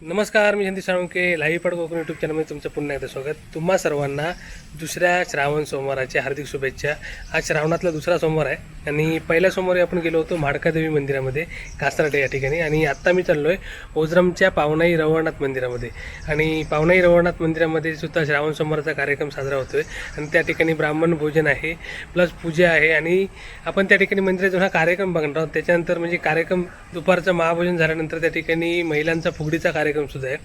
नमस्कार मी जयंती साळुंके लाईव्ह पड कोकण यूट्यूब चॅनलमध्ये तुमचं पुन्हा एकदा स्वागत. तुम्हा सर्वांना दुसऱ्या श्रावण सोमवाराच्या हार्दिक शुभेच्छा. आज श्रावणातला दुसरा सोमवार आहे आणि पहिल्या सोमवारी आपण गेलो होतो म्हाडकादेवी मंदिरामध्ये कासराटे या ठिकाणी. आणि आत्ता मी चाललो आहे ओझरमच्या पावनाई रवळनाथ मंदिरामध्ये. आणि पावनाई रवळनाथ मंदिरामध्ये सुद्धा श्रावण सोमवाराचा कार्यक्रम साजरा होतो आहे आणि त्या ठिकाणी ब्राह्मण भोजन आहे प्लस पूजा आहे. आणि आपण त्या ठिकाणी मंदिरात जाऊन हा कार्यक्रम बघणार आहोत. त्याच्यानंतर म्हणजे कार्यक्रम दुपारचं महाभोजन झाल्यानंतर त्या ठिकाणी महिलांचा फुगडीचा कार्यक्रम सुद्धा आहे.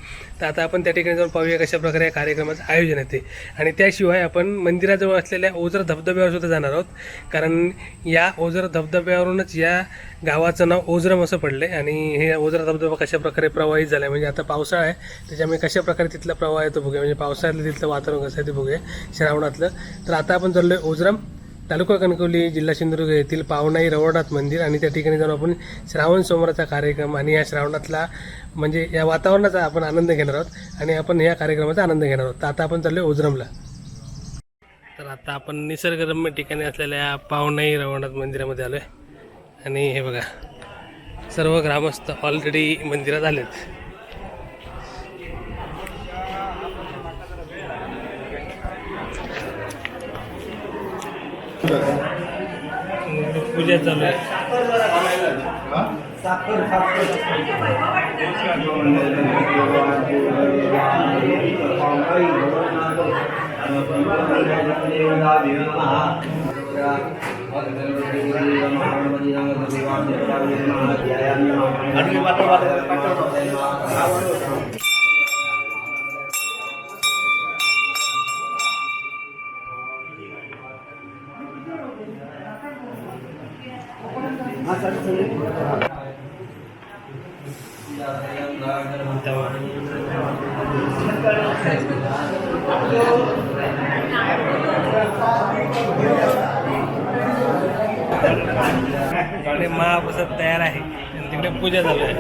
तर आता आपण त्या ठिकाणी जाऊन पाहूया कशा प्रकारे या कार्यक्रमाचं आयोजन आहे ते. आणि त्याशिवाय आपण मंदिराजवळ असलेल्या ओझर धबधब्यावर सुद्धा जाणार आहोत. कारण या ओझर धबधब्यावरूनच या गावाचं नाव ओझरम असं पडलं आहे आणि हे ओझर धबधबा कशा प्रकारे प्रवाहित झाला आहे म्हणजे आता पावसाळा आहे. त्याच्यामुळे कशाप्रकारे तिथला प्रवाह येतो बघूया. म्हणजे पावसाळ्यातलं तिथलं वातावरण कसं आहे ते बघूया. श्रावणातलं. तर आता आपण चाललो आहे ओझरम. तालुका कणकवली जिल्हा सिंधुदुर्ग येथील पावनाई रवळनाथ मंदिर आणि त्या ठिकाणी जाऊन आपण श्रावण सोमवाराचा कार्यक्रम आणि या श्रावणातला म्हणजे या वातावरणाचा आपण आनंद घेणार आहोत आणि आपण या कार्यक्रमाचा आनंद घेणार आहोत. तर आता आपण चाललो ओझरमला. तर आता आपण निसर्गरम्य ठिकाणी असलेल्या पावनाई रवळनाथ मंदिरामध्ये आलो आहे आणि हे बघा सर्व ग्रामस्थ ऑलरेडी मंदिरात आलेत. पूजा चालू आहे इकडे महाप्रसाद तयार आहे. तिकडे पूजा झाली आहे.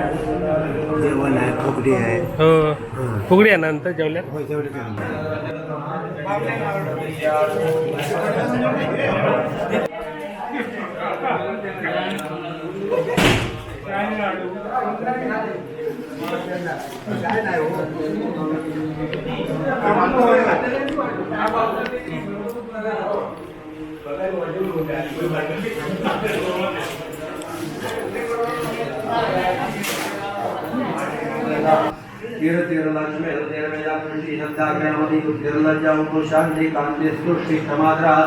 जेवण आहे फुगडी आहे हो फुगडी आहे नंतर जेवल्यात? हो तेवढे वीरतीरलक्ष्मी हृदयमेदाकृषि श्रद्धाग्रणमति उद्गिरलज्जामुखो शान्ति कान्तिस्तुष्टि क्षमाग्रह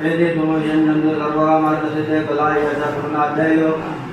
हृदय तुमो यञ्जन्तु सर्वकामार्थसिद्धे कलाय च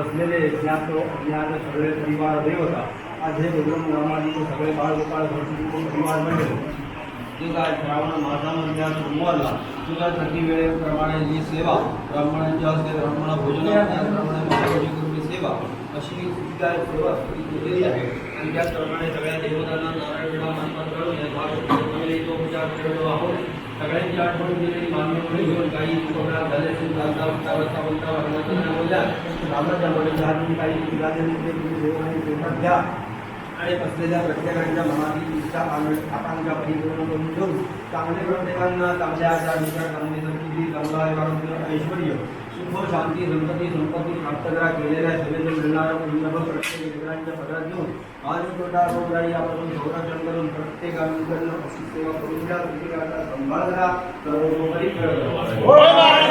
असलेले ज्ञात ज्ञात सगळे परिवार देवता आज हे विक्रम रामादीप सगळे बाळगोपाळ घरकुटुंब परिवार म्हणजे तुला श्रावण मासामधल्या सोमवारला. तुला थकी वेळेप्रमाणे जी सेवा ब्राह्मणांच्या हस्ते ब्राह्मण भोजन त्याचप्रमाणे सेवा. अशी जी काय केलेली आहे. आणि त्याचप्रमाणे सगळ्या देवतांना नारायणला मानपान करून या तो विचार करतो आहोत सगळ्यांची आठवण केलेली मान्य घेऊन काही प्रोग्राम झाले असेल चालता उठता बसता बोलता वर्णाचं नाही बोलल्या. रामाच्या वडील हातून काही चुका तुम्ही देव आणि घ्या. आणि बसलेल्या प्रत्येकांच्या मनातील इच्छा आकांक्षा परिपूर्ण करून घेऊन चांगले प्रत्येकांना चांगल्या आचार विचार चांगली ऐश्वर सुख शांती संपत्ती संपत्ती प्राप्त करा केलेल्या सेवेने मिळणारा पुण्यभ प्रत्येक लेकरांच्या पदरात घेऊन तोटा रोगराई यापासून संरक्षण करून प्रत्येकांकडनं अशी सेवा करून द्या प्रत्येकाचा सांभाळ करा सर्वतोपरी खेळ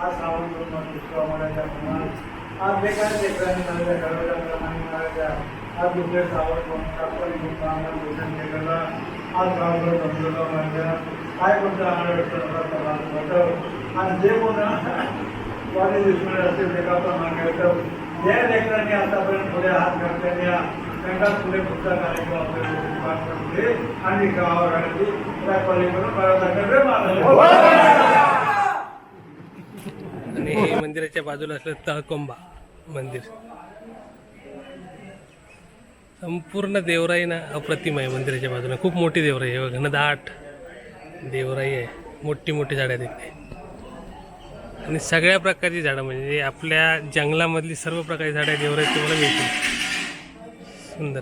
आज श्रावण म्हणायच्या प्रमाण? आज जे काय लेकरांनी ठरवल्याप्रमाणे म्हणायच्या आज दुसरे केलेलं. आज गावभर जमलेलं काय कोणतं आणायचं आणि जे कोण दुश्मन ते आपण मागायचं ज्या लेकरांनी आतापर्यंत पुढे हात घातलेले त्यांना पुढे पुढचा कार्यक्रम आपल्याला आणि आणि त्या पलीकडून बाळासाहेब मानले आणि हे मंदिराच्या बाजूला असलं तळकोंबा मंदिर. संपूर्ण देवराई ना अप्रतिम आहे मंदिराच्या बाजूला. खूप मोठी देवराई आहे घनदाट देवराई आहे. मोठी मोठी झाडं आहेत इथे. आणि सगळ्या प्रकारची झाडं म्हणजे आपल्या जंगलामधली सर्व प्रकारची झाडं देवराई तुम्हाला मिळतील. सुंदर.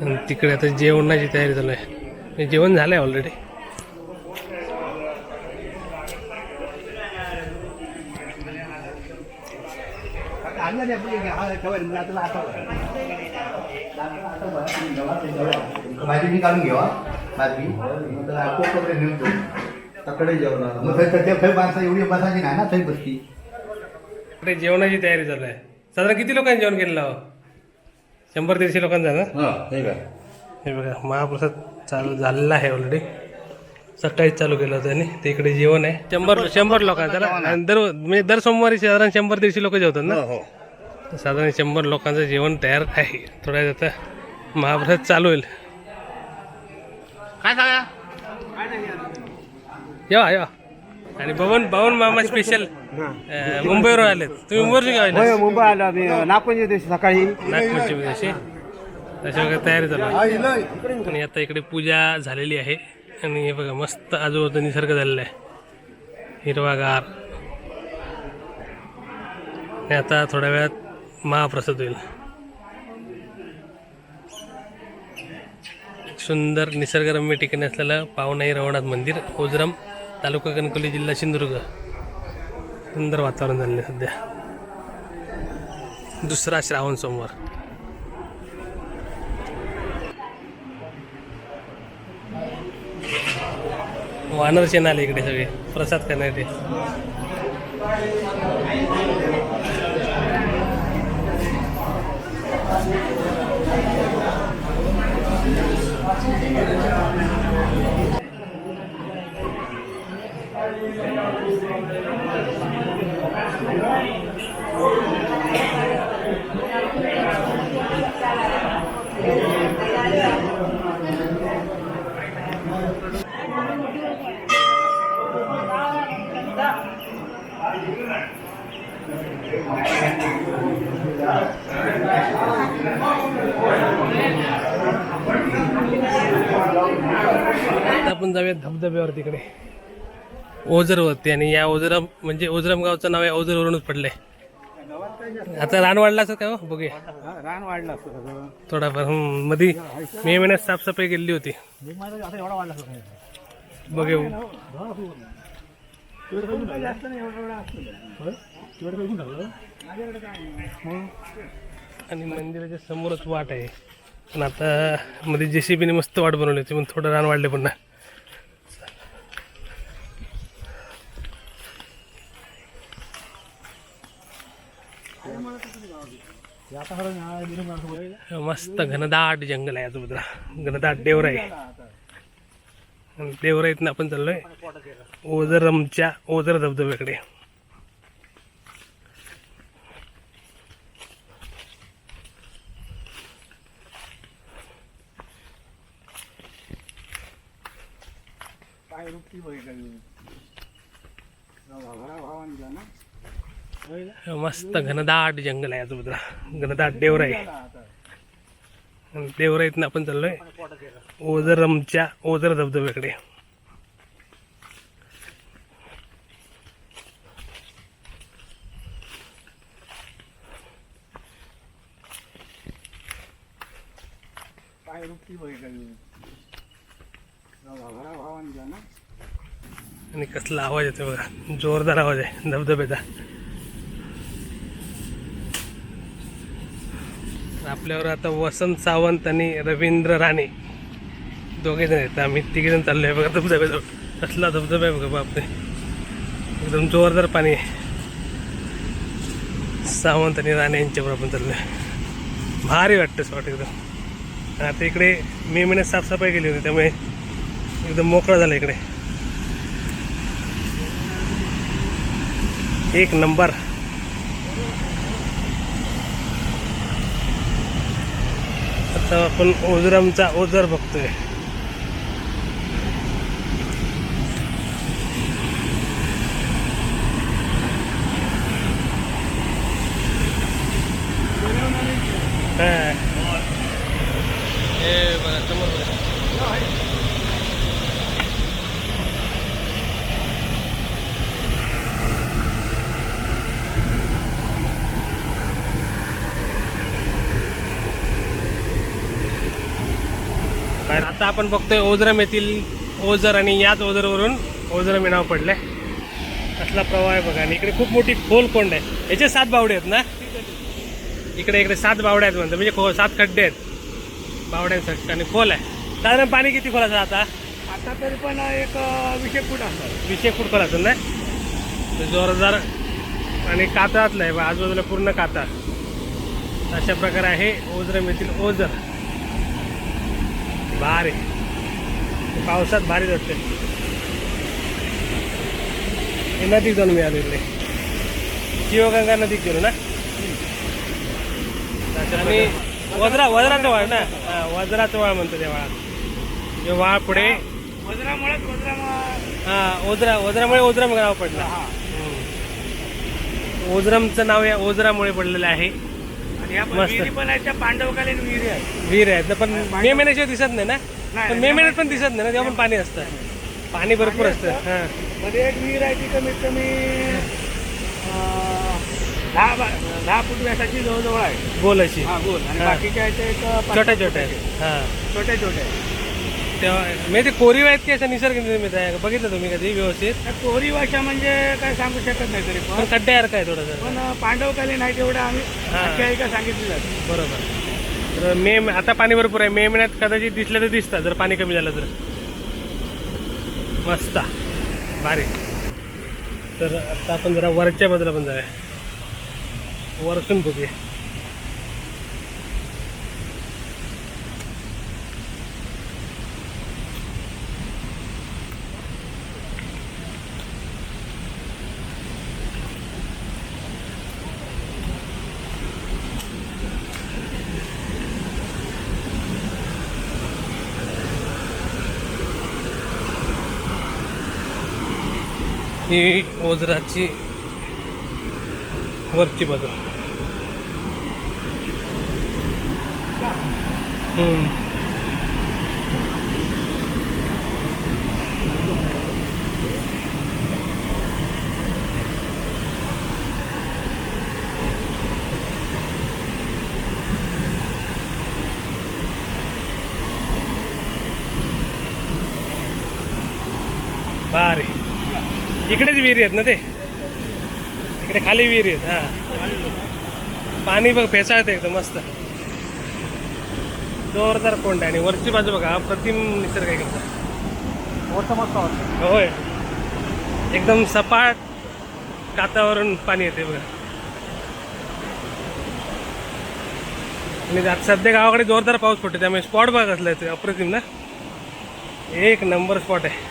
आणि तिकडे आता जेवणाची तयारी चालू आहे. जेवण झालं आहे ऑलरेडी भाजी मी काढून घेवा नेऊन देऊ. तकडे जेवणार मग माणसं एवढी बसायची नाही ना बसती. जेवणाची तयारी चालू आहे. साधारण किती लोकांनी जेवण केलेलं हो? शंभर दीडशे लोकांचं ना? हा हे हे बघा महाप्रसाद चालू झालेला आहे ऑलरेडी सकाळीच चालू केलं होतं त्यांनी. ते इकडे जेवण आहे. शंभर शंभर लोकांचं आणि दर म्हणजे दर सोमवारी साधारण शंभर दीडशे लोक जेवतात ना? हो. साधारण शंभर लोकांचं जेवण तयार आहे. थोड्या वेळात आता महाप्रसाद चालू होईल. काय सांगा? येवा येवा आणि बवन बवन मामा स्पेशल मुंबईवरून आलेत. तुम्ही आले मुंबई आलो मी नागपूरच्या दिवशी सकाळी. नागपूरची विदेशी अशा वगैरे तयारी चालू आहे. आणि आता इकडे पूजा झालेली आहे. आणि हे बघा मस्त आजूबाजूचा निसर्ग झालेला आहे. हिरवागार. आणि आता थोड्या वेळात महाप्रसाद होईल. सुंदर निसर्गरम्य ठिकाणी असलेलं पावनाई रवनाथ मंदिर ओजरम तालुका कणकुली जिल्हा सिंधुदुर्ग. सुंदर वातावरण झालेलं आहे सध्या. दुसरा श्रावण सोमवार. वानर नाले आले इकडे सगळे. प्रसाद करण्यासाठी. आता आपण जाऊया धबधब्यावर तिकडे. ओझरवरती आणि या ओझरम म्हणजे ओझरम गावचं नाव आहे ओझरवरूनच पडलंय. आता रान वाढला असं काय हो? बघूया. रान वाढलं थोडाफारमध्ये मे महिन्यात साफसफाई केली होती. आता एवढा वाढला असतं बघू जास्त नाही एवढा एवढा असतं आणि मंदिराच्या समोरच वाट आहे. पण आता मध्ये जेसीबीने मस्त वाट बनवली होती पण थोडं रान वाढले पुन्हा. मस्त घनदाट जंगल आहे आजूबाजूला घनदाट देवर आहे. देवर आहेत ना आपण चाललोय. ओझरमच्या ओझर धबधब्याकडे. काय रुपी बघितलं भावानी ना मस्त घनदाट जंगल आहे आजूबाजूला घनदाट देवराई आणि देवराईतनं आपण चाललोय. ओझरमच्या ओझर धबधब्याकडे. आणि कसला आवाज येतो बघा. जोरदार आवाज आहे धबधब्याचा. आपल्यावर आता वसंत सावंत आणि रवींद्र राणे दोघे जण आहेत. आम्ही तिघे जण आहे बघा धबधब्याजवळ. कसला धबधबा आहे बघा बापरे. एकदम जोरदार पाणी आहे. सावंत आणि राणे यांच्यावर आपण चाललोय. भारी वाटतं स्पॉट एकदम. आता इकडे मे महिन्यात साफसफाई केली होती त्यामुळे एकदम मोकळा झाला इकडे. एक नंबर. आता आपण ओझरामचा ओझर बघतोय हा. हे बघा समोर बघा. बाहेर आता आपण बघतोय ओझरम येथील ओझर आणि याच ओझरवरून ओझरम हे नाव पडलंय. कसला प्रवाह आहे बघा. आणि इकडे खूप मोठी खोल कोंड आहे. याचे सात बावडे आहेत ना? इकडे इकडे सात बावड्या आहेत म्हणतात म्हणजे खो सात खड्डे आहेत. बावड्यांसाठी आणि खोल आहे. साधारण पाणी किती खोल असेल आता? आता तरी पण एक विषय फूट असतात. वीसशे फूट खोल असेल ना जोरदार आणि कातळातलं आहे आजूबाजूला पूर्ण काता अशा प्रकारे आहे ओझरम येथील ओझर. भारी. पावसात भारी असते हे नदीत जाऊन मी आलो इकडे. शिवगंगा नदीत गेलो ना? आणि वज्रा वज्राचं वाळ ना? वज्राचं वाळ म्हणतो त्या वाळात. वाळ पुढे. वज्रामुळे हा ओझरा ओझरामुळे ओझरम नाव पडलं. ओझरमचं नाव या ओझरामुळे पडलेलं आहे. मस्त. पण आहेत त्या पांडवकालीन विहिरी आहेत. विहीर आहेत. ना पण मे महिन्याशिवाय दिसत नाही ना? पण मे महिन्यात पण दिसत नाही ना? तेव्हा पण पाणी असतं. पाणी भरपूर असतं. हां. मध्ये एक विहीर आहे ती कमीत कमी अं, दहा बा- दहा फूट व्यासाची जवळजवळ आहे. गोल अशी. हा गोल. आणि हा. बाकीच्या आहेत ते एक पाच- छोट्या छोट्या आहेत. हां. छोटे छोटे तेव्हा मी ते कोरीव आहेत की असं निसर्ग निर्मित आहे? बघितलं तुम्ही कधी व्यवस्थित? त्या कोरी भाषा म्हणजे काय सांगू शकत नाही तरी पण. पण खड्ड्यासारखं आहे थोडंसं पण पांडवकालीन आहे तेवढं आम्ही हा. आख्यायिका सांगितली जाते बरोबर. तर मे आता पाणी भरपूर आहे. मे महिन्यात कदाचित दिसलं तर दिसतं जर पाणी कमी झालं तर. मस्त. भारी तर आता आपण जरा वरच्या बाजूला पण जाऊया. वरतून बघूया. ही ओझराची वरची बाजू हम्म. इकडेच विहिरी आहेत ना ते? इकडे खाली विहिरी आहेत हा. पाणी बघ फेसाळतं एकदम मस्त. जोरदार कोंड आहे आणि वरची बाजू बघा अप्रतिम निसर्ग आहे एकदम. मोठं मस्त वाटतं. होय. एकदम सपाट कातावरून पाणी येते बघा. आणि आता सध्या गावाकडे जोरदार पाऊस पडतो त्यामुळे स्पॉट बघा येतो अप्रतिम ना? एक नंबर स्पॉट आहे.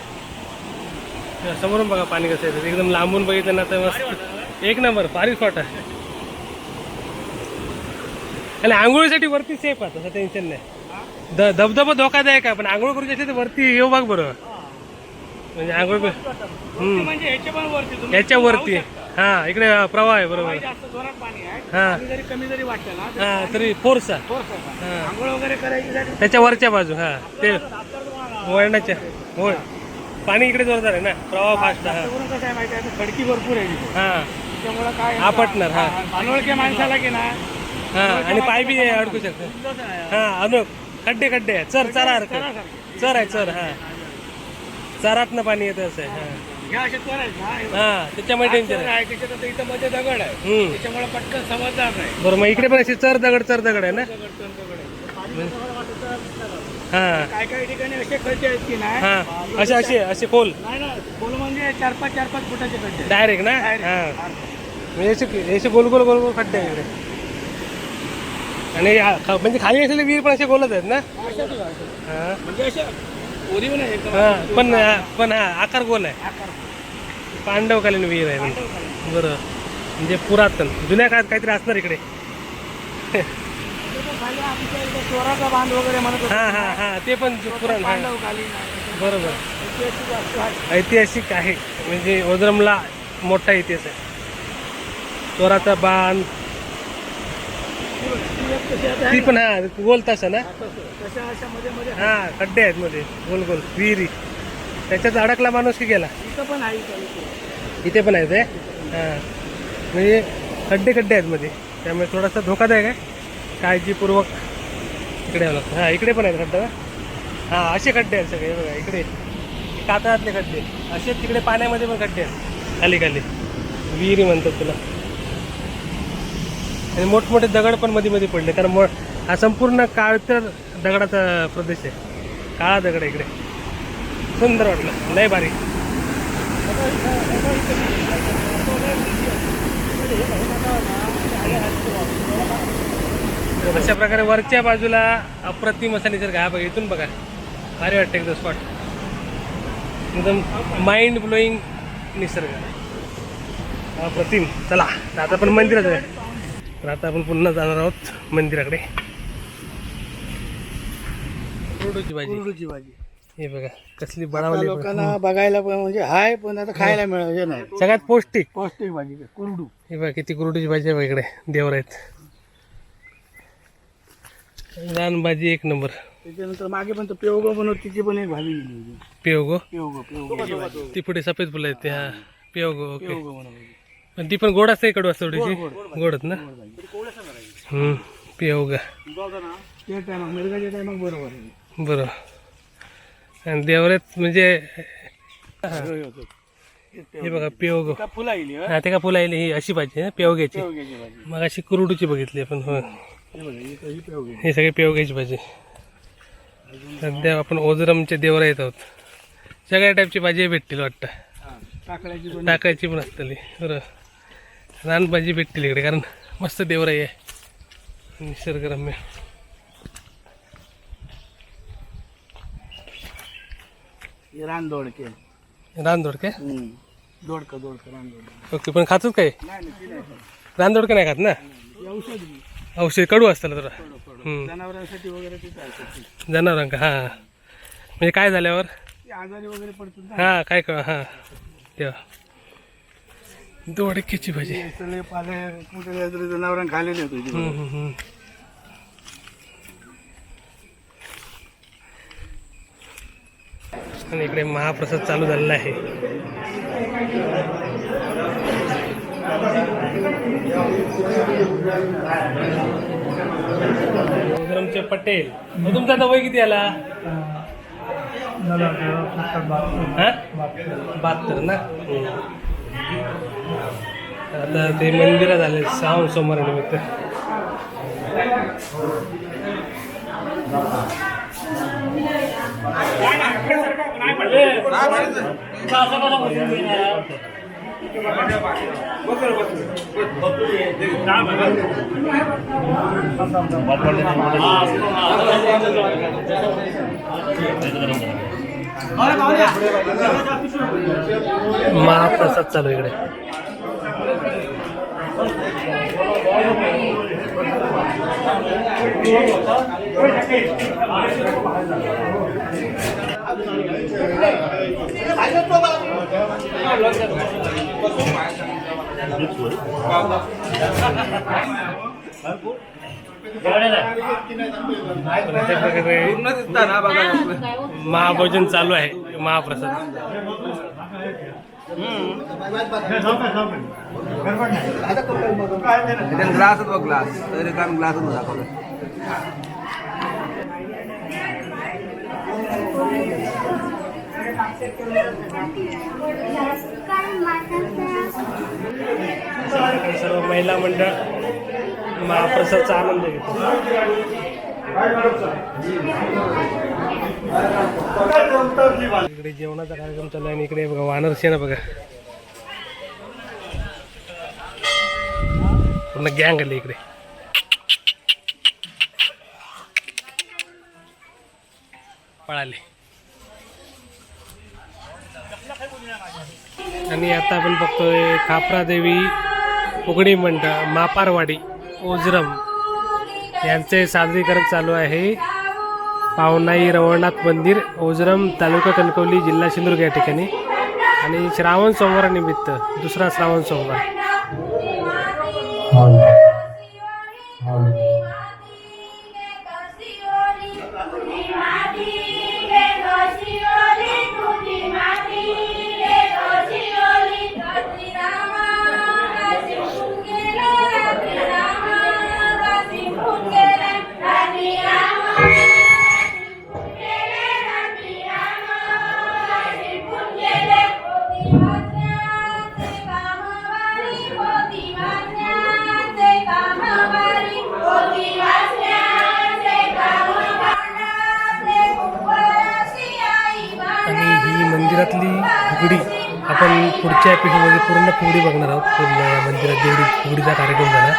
समोरून बघा पाणी कसं येतं एकदम लांबून बघितलं ना तर मस्त. एक नंबर भारी स्पॉट आहे. आणि आंघोळीसाठी वरती सेफ आहे तसं टेन्शन नाही. ध धबधबा धोकादायक आहे पण आंघोळ करू असेल तर वरती येऊ बघ बरोबर म्हणजे आंघोळ. म्हणजे ह्याच्या वरती याच्या वरती शकता. हा इकडे प्रवाह आहे बरोबर. हा. तरी हा तरी फोर्स आहे. त्याच्या वरच्या बाजू हा. ते वळणाच्या होय. पाणी इकडे जोरदार आहे ना. प्रवाह फास्ट हा कसं आहे माहिती आहे? आता खडकी भरपूर आहे तिथे. हा. त्याच्यामुळं काय आपटणार, हा. अनोळख्या माणसाला की ना? हा आणि पाय बी अडकू शकतो. हा. अनु खड्डे खड्डे आहे चर चरा चर आहे चर हा. चरातनं पाणी येतं असं आहे हा. ह्या अशा चर आहेत ना? हे हा त्याच्यामुळे टेन्शन चर आहे. आहे त्याच्यात आता इथं मध्ये दगड आहे. हम्म. त्याच्यामुळे पटकन समजणार नाही. बरं मग इकडे पण अशी चर दगड चर दगड आहे ना? दगड चर दगड आहे. पाणी जवळ वाटतं तर दिसणार. हां. काय ठिकाणी असे खड्डे आहेत की नाही? हां. असे असे असे खोल. नाही ना बोल म्हणजे चार पाच चार पाच फुटाचे खड्डे आहेत. डायरेक्ट ना? Direct. हां. म्हणजे असे असे गोल गोल गोल गोल खड्डे इकडे. आणि ख- म्हणजे खाली असलेले विहीर पण असे गोलच आहेत ना. हां. म्हणजे असे ओरीव नाही एकदम हां पण पण हा आकार गोल आहे. आकार. पांडवकालीन विहीर आहे म्हणजे. बरं. म्हणजे पुरातन. जुन्या काळात काहीतरी असणार इकडे. आमच्या इथे चोराचा बांध वगैरे म्हणत होते. हां हां हां. ते पण पुराण हां आहे. बरोबर. ऐतिहासिक आहे. म्हणजे ओझरमला मोठा इतिहास आहे. चोराचा बांध ती पण हा गोल तसा ना. हा खड्डे आहेत मध्ये. गोल गोल. विहिरी. त्याच्यात अडकला माणूस की गेला? इथं पण आहे इथं इथे. इथे पण आहे ते हां. म्हणजे खड्डे खड्डे आहेत मध्ये. त्यामुळे थोडासा धोकादायक आहे. काळजीपूर्वक इकडे यावं लागतं. हां इकडे पण आहेत खड्डे हां असे खड्डे आहेत सगळे बघा इकडे. कातळातले खड्डे. असे तिकडे पाण्यामध्ये पण खड्डे आहेत. खाली खाली. विहिरी म्हणतात तुला. आणि मोठमोठे दगड पण मध्ये मध्ये पडले. कारण मो हा संपूर्ण काळतर दगडाचा प्रदेश आहे. काळा दगड इकडे. सुंदर वाटलं. लय भारी. अशा प्रकारे वरच्या बाजूला अप्रतिम असा निसर्ग हा बघा इथून बघा. भारी वाटतं एकदम स्पॉट एकदम माइंड ब्लोईंग निसर्ग. अप्रतिम चला तर आता आपण मंदिरात आहे तर आता आपण पुन्हा जाणार आहोत मंदिराकडे. कुरडूची भाजी. कुरडूची भाजी. हे बघा कसली बडावली लोकांना बघायला पण म्हणजे हाय पण आता खायला मिळालं हे नाही. सगळ्यात पौष्टिक. पौष्टिक भाजी कुरडू. हे बघा किती कुरडूची भाजी आहे बघा इकडे. देवर आहेत. रान भाजी एक नंबर. त्याच्यानंतर मागे पण पेवगो बनवत तिची पण एक भाजी गेली होती. पिओगो पेवगो पेवगो ती पुढे सफेद फुलं आहेत त्या ओके. पेवगो बनवली पण ती पण गोड असते कडू असते थोडीशी गोड, गोड. गोडच ना? हम्म पिओगा त्या मिरगाच्या बरोबर आहे. आणि देवरात म्हणजे होते. हे बघा पिओगो का फुला हं? ते का फुलं आली ही अशी भाजी आहे पिओग्याची पेवग्याची भाजी. मग अशी कुरडूची बघितली आपण हो हे बघा ही ही पेवगी हे सगळे पिओग्याची भाजी. सध्या आपण ओझरमचे देवरा येत आहोत. सगळ्या टाईपची भाजी भेटतील वाटतं. टाकायची पण असतली. बरं. रानभाजी भेटतील इकडे कारण मस्त देवराई आहे. निसर्गरम्य. ही रान दोडके. रानदोड काय दोडका दोडका रान दोडका. ओके पण खातच काय? नाही नाही खात. ना? औषधी औषध कडू असतं जरा हम्म. जनावरांसाठी वगैरे ते चालतं. जनावरांका हां. म्हणजे काय झाल्यावर? ते आजारी वगैरे पडतात ना. हां काय कळ हां. तेव्हा दोडक्याची भाजी. हे सगळे पाले कुठे जनावरांना खाल्लेले होते ते. हम्म, हम्म, हम्म. आणि इकडे महाप्रसाद चालू झालेला आहे. गरमचे पटेल. मग तुमचा आता वय किती आला? बहात्तर ना. आता ते मंदिरात आले श्रावण सोमवारानिमित्त महाप्रसाद चालू इकडे. महाभोजन चालू आहे. महाप्रसाद. ग्लास बघ ग्लास तरी काम ग्लासच दाखवलं. सर्व महिला मंडळ महाप्रसादचा आनंद घेतो. इकडे जेवणाचा कार्यक्रम चालू आहे आणि इकडे बघा वानरसेना बघा. पूर्ण गँग आली इकडे. पळाले. आणि आता आपण बघतोय खापरा देवी उघडी मंडळ मापारवाडी ओजरम यांचे सादरीकरण चालू आहे. पावनाई रवळनाथ मंदिर ओजरम तालुका कणकवली जिल्हा सिंधुदुर्ग या ठिकाणी. आणि श्रावण सोमवारानिमित्त दुसरा श्रावण सोमवार. पूर्ण फुगडी बघणार आहोत. पूर्ण या मंदिरात जेवढी फुगडीचा कार्यक्रम झाला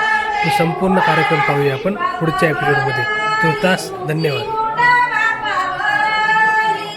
तो संपूर्ण कार्यक्रम पाहूया आपण पुढच्या एपिसोडमध्ये तुर्तास धन्यवाद.